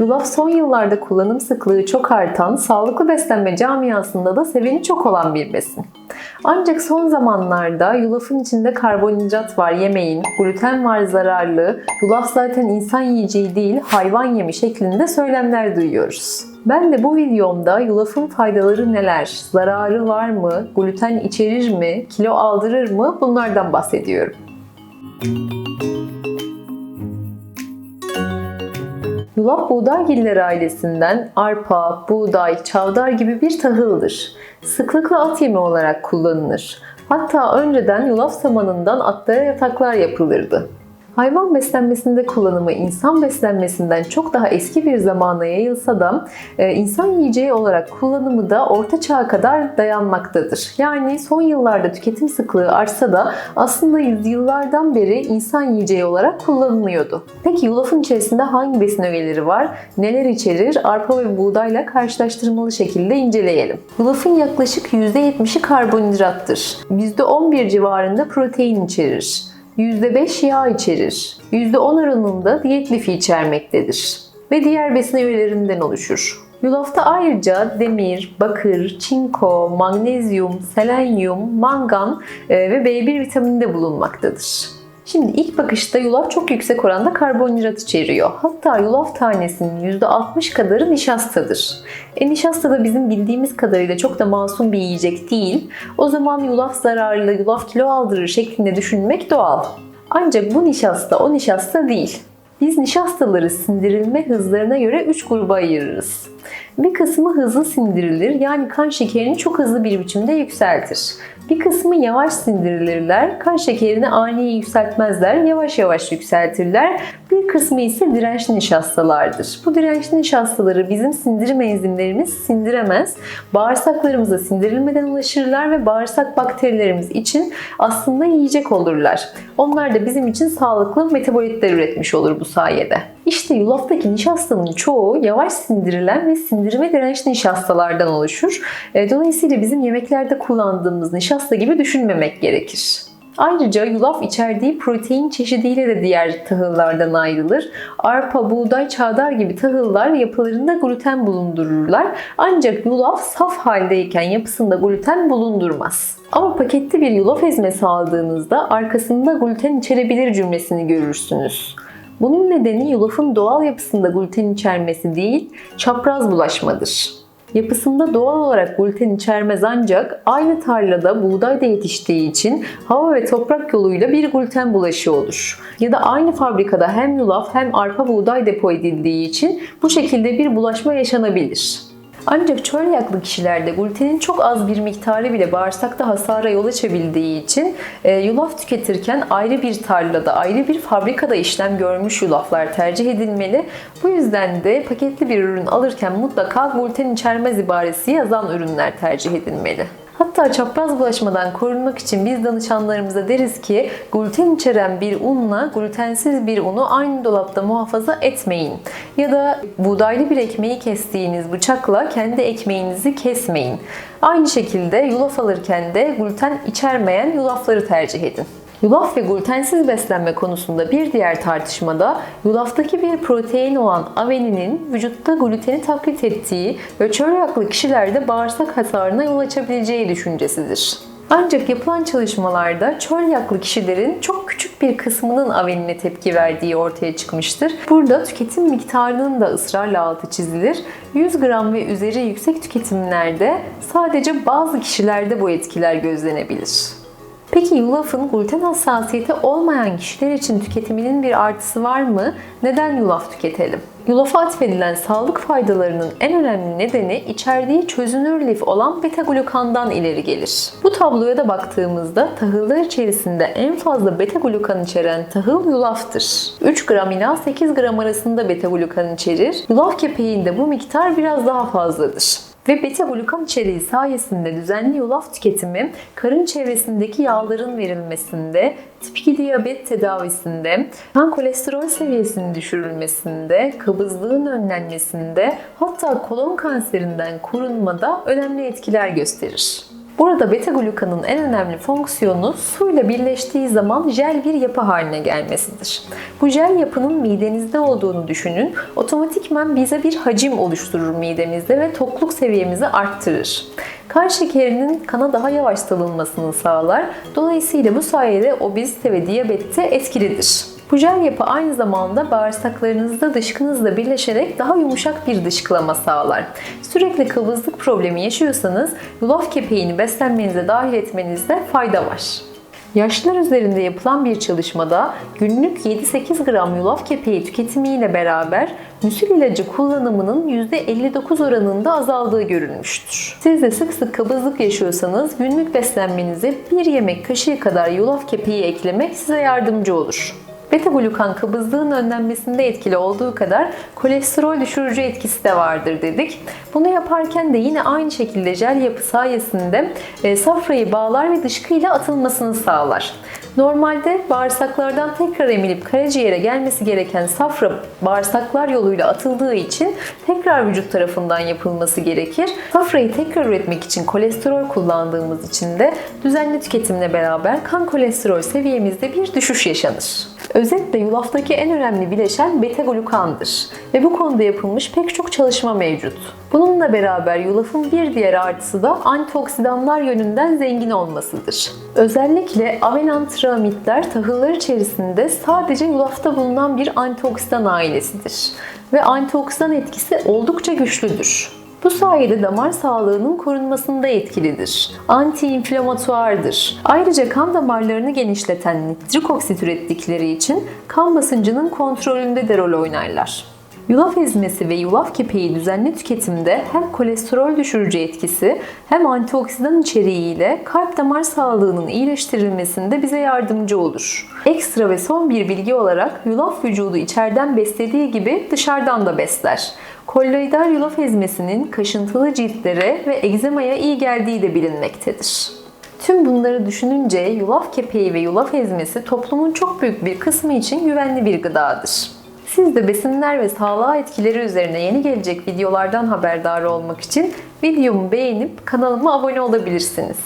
Yulaf son yıllarda kullanım sıklığı çok artan, sağlıklı beslenme camiasında da seveni çok olan bir besin. Ancak son zamanlarda yulafın içinde karbonhidrat var yemeyin, gluten var zararlı, yulaf zaten insan yiyeceği değil hayvan yemi şeklinde söylemler duyuyoruz. Ben de bu videomda yulafın faydaları neler, zararı var mı, gluten içerir mi, kilo aldırır mı bunlardan bahsediyorum. Yulaf buğdaygilleri ailesinden arpa, buğday, çavdar gibi bir tahıldır. Sıklıkla at yemi olarak kullanılır. Hatta önceden yulaf samanından atlara yataklar yapılırdı. Hayvan beslenmesinde kullanımı insan beslenmesinden çok daha eski bir zamana yayılsa da e, insan yiyeceği olarak kullanımı da orta çağa kadar dayanmaktadır. Yani son yıllarda tüketim sıklığı artsa da aslında yüzyıllardan beri insan yiyeceği olarak kullanılıyordu. Peki yulafın içerisinde hangi besin ögeleri var? Neler içerir? Arpa ve buğdayla karşılaştırmalı şekilde inceleyelim. Yulafın yaklaşık %70'i karbonhidrattır. %11 civarında protein içerir. %5 yağ içerir. %10 oranında diyet lifi içermektedir ve diğer besin öğelerinden oluşur. Yulafta ayrıca demir, bakır, çinko, magnezyum, selenyum, mangan e, ve B1 vitamini de bulunmaktadır. Şimdi ilk bakışta yulaf çok yüksek oranda karbonhidrat içeriyor. Hatta yulaf tanesinin %60 kadarı nişastadır. E nişasta da bizim bildiğimiz kadarıyla çok da masum bir yiyecek değil. O zaman yulaf zararlı, yulaf kilo aldırır şeklinde düşünmek doğal. Ancak bu nişasta o nişasta değil. Biz nişastaları sindirilme hızlarına göre 3 gruba ayırırız. Bir kısmı hızlı sindirilir yani kan şekerini çok hızlı bir biçimde yükseltir. Bir kısmı yavaş sindirilirler, kan şekerini ani yükseltmezler, yavaş yavaş yükseltirler. Bir kısmı ise dirençli nişastalardır. Bu dirençli nişastaları bizim sindirim enzimlerimiz sindiremez. Bağırsaklarımıza sindirilmeden ulaşırlar ve bağırsak bakterilerimiz için aslında yiyecek olurlar. Onlar da bizim için sağlıklı metabolitler üretmiş olur bu sayede. İşte yulaftaki nişastanın çoğu yavaş sindirilen ve sindirime dirençli nişastalardan oluşur. E, dolayısıyla bizim yemeklerde kullandığımız nişasta gibi düşünmemek gerekir. Ayrıca yulaf içerdiği protein çeşidiyle de diğer tahıllardan ayrılır. Arpa, buğday, çavdar gibi tahıllar yapılarında gluten bulundururlar. Ancak yulaf saf haldeyken yapısında gluten bulundurmaz. Ama paketli bir yulaf ezmesi aldığınızda arkasında gluten içerebilir cümlesini görürsünüz. Bunun nedeni yulafın doğal yapısında gluten içermesi değil, çapraz bulaşmadır. Yapısında doğal olarak gluten içermez ancak aynı tarlada buğday da yetiştiği için hava ve toprak yoluyla bir gluten bulaşı olur. Ya da aynı fabrikada hem yulaf hem arpa buğday depo edildiği için bu şekilde bir bulaşma yaşanabilir. Ancak çölyaklı kişilerde glutenin çok az bir miktarı bile bağırsakta hasara yol açabildiği için e, yulaf tüketirken ayrı bir tarlada, ayrı bir fabrikada işlem görmüş yulaflar tercih edilmeli. Bu yüzden de paketli bir ürün alırken mutlaka gluten içermez ibaresi yazan ürünler tercih edilmeli. Hatta çapraz bulaşmadan korunmak için biz danışanlarımıza deriz ki gluten içeren bir unla glutensiz bir unu aynı dolapta muhafaza etmeyin. Ya da buğdaylı bir ekmeği kestiğiniz bıçakla kendi ekmeğinizi kesmeyin. Aynı şekilde yulaf alırken de gluten içermeyen yulafları tercih edin. Yulaf ve glutensiz beslenme konusunda bir diğer tartışmada yulaftaki bir protein olan aveninin vücutta gluteni taklit ettiği ve çölyaklı kişilerde bağırsak hasarına yol açabileceği düşüncesidir. Ancak yapılan çalışmalarda çölyaklı kişilerin çok küçük bir kısmının avenine tepki verdiği ortaya çıkmıştır. Burada tüketim miktarının da ısrarla altı çizilir. 100 gram ve üzeri yüksek tüketimlerde sadece bazı kişilerde bu etkiler gözlenebilir. Peki yulafın gluten hassasiyeti olmayan kişiler için tüketiminin bir artısı var mı? Neden yulaf tüketelim? Yulafa atfedilen sağlık faydalarının en önemli nedeni içerdiği çözünür lif olan beta glukandan ileri gelir. Bu tabloya da baktığımızda tahıllar içerisinde en fazla beta glukan içeren tahıl yulaftır. 3 gram ila 8 gram arasında beta glukan içerir. Yulaf kepeğinde bu miktar biraz daha fazladır ve beta glukan içeriği sayesinde düzenli yulaf tüketimi karın çevresindeki yağların verilmesinde, tip 2 diyabet tedavisinde, kan kolesterol seviyesinin düşürülmesinde, kabızlığın önlenmesinde hatta kolon kanserinden korunmada önemli etkiler gösterir. Burada beta glukanın en önemli fonksiyonu suyla birleştiği zaman jel bir yapı haline gelmesidir. Bu jel yapının midenizde olduğunu düşünün. Otomatikman bize bir hacim oluşturur midemizde ve tokluk seviyemizi arttırır. Kan şekerinin kana daha yavaş salınmasını sağlar. Dolayısıyla bu sayede obezite ve diyabette etkilidir. Bu jel yapı aynı zamanda bağırsaklarınızda dışkınızla birleşerek daha yumuşak bir dışkılama sağlar. Sürekli kıvızlık problemi yaşıyorsanız yulaf kepeğini beslenmenize dahil etmenizde fayda var. Yaşlılar üzerinde yapılan bir çalışmada günlük 7-8 gram yulaf kepeği tüketimiyle beraber müsil ilacı kullanımının %59 oranında azaldığı görülmüştür. Siz de sık sık kabızlık yaşıyorsanız günlük beslenmenize bir yemek kaşığı kadar yulaf kepeği eklemek size yardımcı olur. Beta glukan kabızlığın önlenmesinde etkili olduğu kadar kolesterol düşürücü etkisi de vardır dedik. Bunu yaparken de yine aynı şekilde jel yapı sayesinde e, safrayı bağlar ve dışkıyla atılmasını sağlar. Normalde bağırsaklardan tekrar emilip karaciğere gelmesi gereken safra bağırsaklar yoluyla atıldığı için tekrar vücut tarafından yapılması gerekir. Safrayı tekrar üretmek için kolesterol kullandığımız için de düzenli tüketimle beraber kan kolesterol seviyemizde bir düşüş yaşanır. Özetle yulaftaki en önemli bileşen beta glukandır ve bu konuda yapılmış pek çok çalışma mevcut. Bununla beraber yulafın bir diğer artısı da antioksidanlar yönünden zengin olmasıdır. Özellikle avenantramitler tahıllar içerisinde sadece yulafta bulunan bir antioksidan ailesidir ve antioksidan etkisi oldukça güçlüdür. Bu sayede damar sağlığının korunmasında etkilidir. Anti-inflamatuardır. Ayrıca kan damarlarını genişleten nitrik oksit ürettikleri için kan basıncının kontrolünde de rol oynarlar. Yulaf ezmesi ve yulaf kepeği düzenli tüketimde hem kolesterol düşürücü etkisi hem antioksidan içeriğiyle kalp damar sağlığının iyileştirilmesinde bize yardımcı olur. Ekstra ve son bir bilgi olarak yulaf vücudu içeriden beslediği gibi dışarıdan da besler. Kolloidal yulaf ezmesinin kaşıntılı ciltlere ve egzemaya iyi geldiği de bilinmektedir. Tüm bunları düşününce yulaf kepeği ve yulaf ezmesi toplumun çok büyük bir kısmı için güvenli bir gıdadır. Siz de besinler ve sağlığa etkileri üzerine yeni gelecek videolardan haberdar olmak için videomu beğenip kanalıma abone olabilirsiniz.